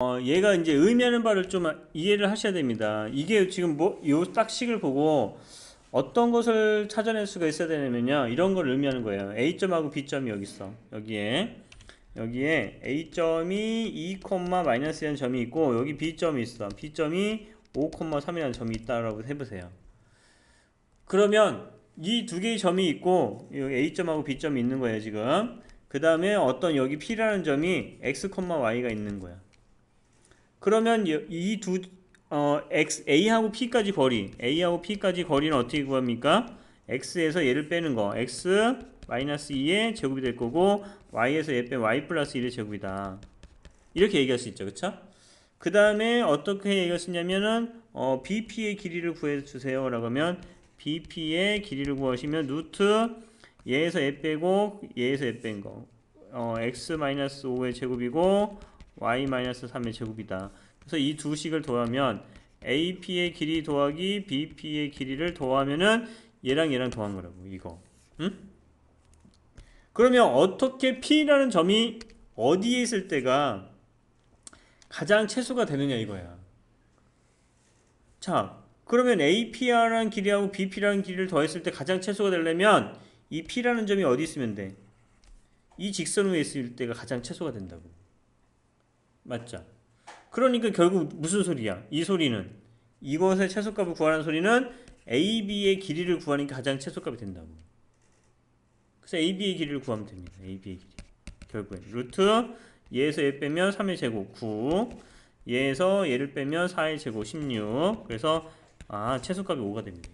어, 얘가 이제 의미하는 바를 좀 이해를 하셔야 됩니다. 이게 지금 뭐, 요 딱식을 보고 어떤 것을 찾아낼 수가 있어야 되냐면요. 이런 걸 의미하는 거예요. A점하고 B점이 여기 있어. 여기에. 여기에 A점이 2, 마이너스 1이라는 점이 있고, 여기 B점이 있어. B점이 5, 3이라는 점이 있다라고 해보세요. 그러면 이 두 개의 점이 있고, A점하고 B점이 있는 거예요, 지금. 그 다음에 어떤 여기 P라는 점이 X, Y가 있는 거야. 그러면 이두 어, x a하고 p까지 거리 a하고 p까지 거리는 어떻게 구합니까? x에서 얘를 빼는 거. X 마이너스 2의 제곱이 될 거고 y에서 얘 빼면 y 플러스 1의 제곱이다. 이렇게 얘기할 수 있죠. 그쵸? 그 다음에 어떻게 얘기할 수 있냐면은 어, bp의 길이를 구해주세요. 라고 하면 bp의 길이를 구하시면 루트 얘에서 얘 빼고 얘에서 얘 뺀 거. 어, x 마이너스 5의 제곱이고 y 마이너스 3의 제곱이다. 그래서 이 두 식을 더하면 AP의 길이 더하기 BP의 길이를 더하면은 얘랑 얘랑 더한 거라고 이거. 응? 그러면 어떻게 P라는 점이 어디에 있을 때가 가장 최소가 되느냐 이거야. 자, 그러면 AP라는 길이하고 BP라는 길이를 더했을 때 가장 최소가 되려면 이 P라는 점이 어디 있으면 돼? 이 직선 위에 있을 때가 가장 최소가 된다고. 맞죠? 그러니까 결국 무슨 소리야? 이 소리는 이것의 최소값을 구하는 소리는 AB의 길이를 구하는 게 가장 최소값이 된다고. 그래서 AB의 길이를 구하면 됩니다. AB의 길이. 결국에 루트 얘에서 얘 빼면 3의 제곱 9 얘에서 얘를 빼면 4의 제곱 16 그래서 아 최소값이 5가 됩니다.